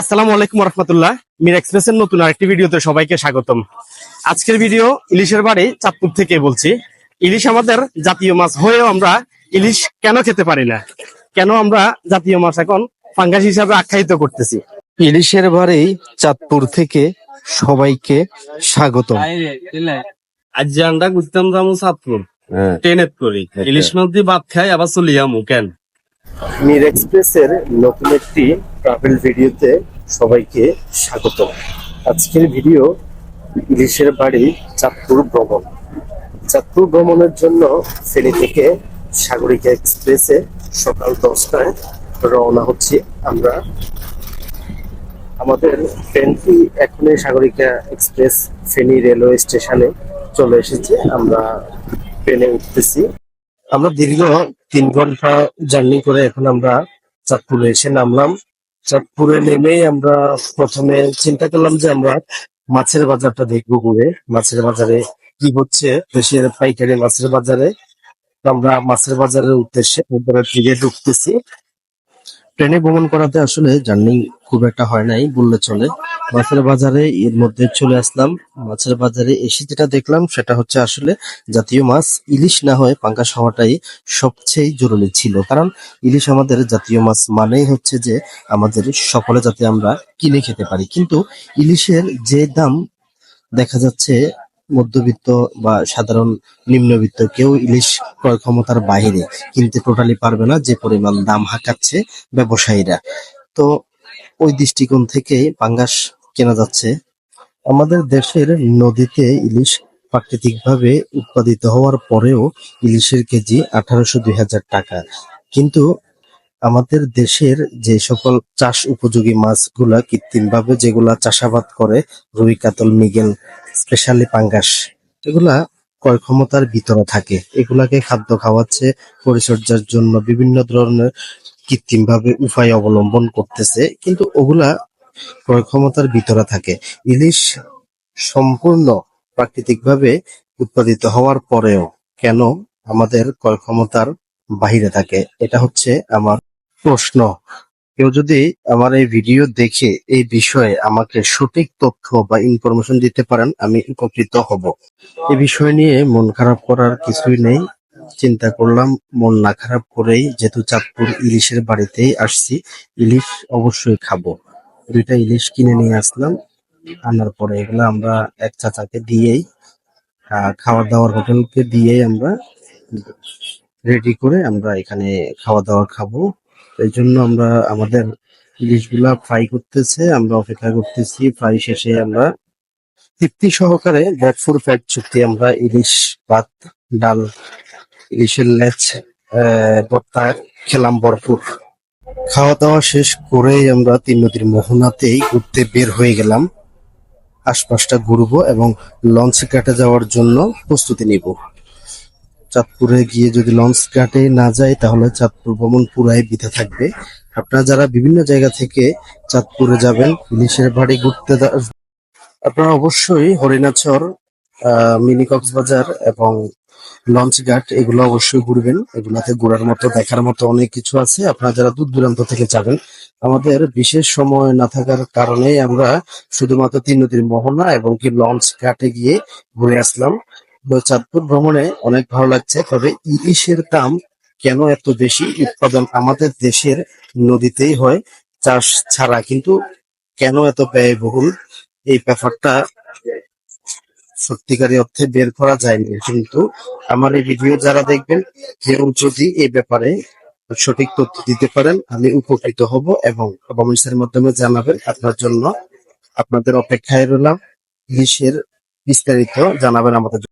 আসসালামু আলাইকুম রহমতুল্লাহ মির এক্সপ্রেসের নতুন আরেকটি ভিডিওতে সবাইকে স্বাগতম। আজকের ভিডিও ইলিশের বাড়ি চাঁদপুর থেকে বলছি। ইলিশ আমাদের জাতীয় মাছ হয়েও আমরা ইলিশ কেন খেতে পারি না? কেন আমরা জাতীয় মাছ এখন ফাঙ্গাস হিসাবে আখ্যায়িত করতেছি? ইলিশের বাড়ি চাঁদপুর থেকে সবাইকে স্বাগত আজ যে আমরা ঘুরতাম যাব চাঁদপুর ট্রেনের করি। ইলিশ মাছ দিয়ে ভাত খাই আবার চলি আমু কেন? মির এক্সপ্রেসের নতুন একটি ট্রাভেল ভিডিওতে সবাইকে স্বাগত আজকের ভিডিও ইলিশের বাড়ি চাঁদপুর ভ্রমণ। চাঁদপুর ভ্রমণের জন্য ফেনী থেকে সাগরিকা এক্সপ্রেসে সকাল দশটায় রওনা হচ্ছি আমরা। আমাদের ট্রেনটি এখনই সাগরিকা এক্সপ্রেস ফেনী রেলওয়ে স্টেশনে চলে এসেছে। আমরা ট্রেনে উঠতেছি। আমরা দীর্ঘ তিন ঘণ্টা জার্নি করে এখন আমরা চাঁদপুরে এসে নামলাম। চাঁদপুরে নেমেই আমরা প্রথমে চিন্তা করলাম যে আমরা মাছের বাজারটা দেখব ঘুরে। মাছের বাজারে কি হচ্ছে? দেশের পাইকারি মাছের বাজারে। আমরা মাছের বাজারের উদ্দেশ্যে ফিরে ঢুকতেছি। ট্রেনে ভ্রমণ করাতে আসলে জার্নি খুব একটা হয় নাই, বললে চলে। মাছের বাজারে এর মধ্যে চলে আসলাম। মাছের বাজারে এসে যেটা দেখলাম, সেটা হচ্ছে আসলে জাতীয় মাছ। ইলিশ না হয়ে পাঙ্গাস হওয়াটাই সবচেয়ে জরুরি ছিল। কারণ ইলিশ আমাদের জাতীয় মাছ মানেই হচ্ছে যে আমাদের সকলে যাতে আমরা কিনে খেতে পারি। কিন্তু ইলিশের যে দাম দেখা যাচ্ছে, মধ্যবিত্ত বা সাধারণ নিম্নবিত্ত কেউ ইলিশ ক্রয় ক্ষমতার বাইরে কিনতে টোটালি পারবে না, যে পরিমাণ দাম হাঁকাচ্ছে ব্যবসায়ীরা। তো ওই দৃষ্টিকোণ থেকে পাঙ্গাস কেনা যাচ্ছে। আমাদের দেশের নদীতে ইলিশ প্রাকৃতিকভাবে উৎপাদিত হওয়ার পরেও ইলিশের কেজি আঠারোশো দুই হাজার টাকা। কিন্তু আমাদের দেশের যে সকল চাষ উপযোগী মাছগুলা কৃত্রিমভাবে যেগুলা চাষাবাদ করে, রুই, কাতল, মিগেল, স্পেশালি পাঙ্গাস, এগুলা ক্রয় ক্ষমতার ভিতরে থাকে। এগুলাকে খাদ্য খাওয়াচ্ছে, পরিচর্যার জন্য বিভিন্ন ধরনের কৃত্রিমভাবে উপায় অবলম্বন করতেছে। কিন্তু ওগুলা ক্রয় ক্ষমতার ভিতরে থাকে। ইলিশ সম্পূর্ণ প্রাকৃতিকভাবে উৎপাদিত হওয়ার পরেও কেন আমাদের ক্রয় ক্ষমতার বাহিরে থাকে? এটা হচ্ছে আমার প্রশ্ন। কেউ যদি আমার এই ভিডিও দেখে এই বিষয়ে আমাকে সঠিক তথ্য বা ইনফরমেশন দিতে পারেন, আমি উপকৃত হব। এই বিষয় নিয়ে মন খারাপ করার কিছুই নেই। চিন্তা করলাম, মন না খারাপ করেই যেহেতু চাঁদপুর ইলিশের বাড়িতেই আসছি, ইলিশ অবশ্যই খাব। দুইটা ইলিশ কিনে নিয়ে আসলাম। আনার পরে এগুলো আমরা এক চাচাকে দিয়েই খাওয়া দাওয়ার হোটেলকে দিয়েই আমরা রেডি করে আমরা এখানে খাওয়া দাওয়া খাব। এই জন্য আমরা আমাদের ইলিশগুলা ফ্রাই করতেছে, আমরা অপেক্ষা করতেছি। ফ্রাই শেষে আমরা তৃপ্তি সহকারে ব্যাটফুর ফ্যাট চুক্তি আমরা ইলিশ ভাত, ডাল, ইলিশের লেচ ভর্তা খেলাম ভরপুর। খাওয়া দাওয়া শেষ করেই আমরা তিন নদীর মোহনাতেই ঘুরতে বের হয়ে গেলাম। আশপাশটা ঘুরবো এবং লঞ্চ ঘাটে যাওয়ার জন্য প্রস্তুতি নিব। চাঁদপুরে গিয়ে যদি লঞ্চ ঘাটে না যায় তাহলে চাঁদপুর ভ্রমণ পুরাই বিধা থাকবে। আপনারা যারা বিভিন্ন জায়গা থেকে চাঁদপুরে যাবেন ইলিশের বাড়ি ঘুরতে আপনারা অবশ্যই হরিণাচর মিনি কক্সবাজার এবং লঞ্চ ঘাট এগুলো অবশ্যই ঘুরবেন। এগুলাতে ঘোরার মতো, দেখার মতো অনেক কিছু আছে। আপনারা যারা দূর দূরান্ত থেকে যাবেন, আমাদের বিশেষ সময় না থাকার কারণে আমরা শুধুমাত্র তিন নদীর মোহনা এবং কি লঞ্চ ঘাটে গিয়ে ঘুরে আসলাম। চাঁদপুর ভ্রমণে অনেক ভালো লাগছে, তবে ইলিশের দাম কেন এত বেশি? উৎপাদন আমাদের দেশের নদীতেই হয়, চাষ ছাড়া। কিন্তু কেন এত ব্যয়বহুল? এই ব্যাপারটা সত্যিকারী অর্থে বের করা যায়নি। কিন্তু আমার এই ভিডিও যারা দেখবেন, কেউ যদি এ ব্যাপারে সঠিক তথ্য দিতে পারেন, আমি উপকৃত হব এবং কমেন্টসের মাধ্যমে জানাবেন। আপনার জন্য আপনাদের অপেক্ষায় রইলাম। বিশের বিস্তারিত জানাবেন আমাদের।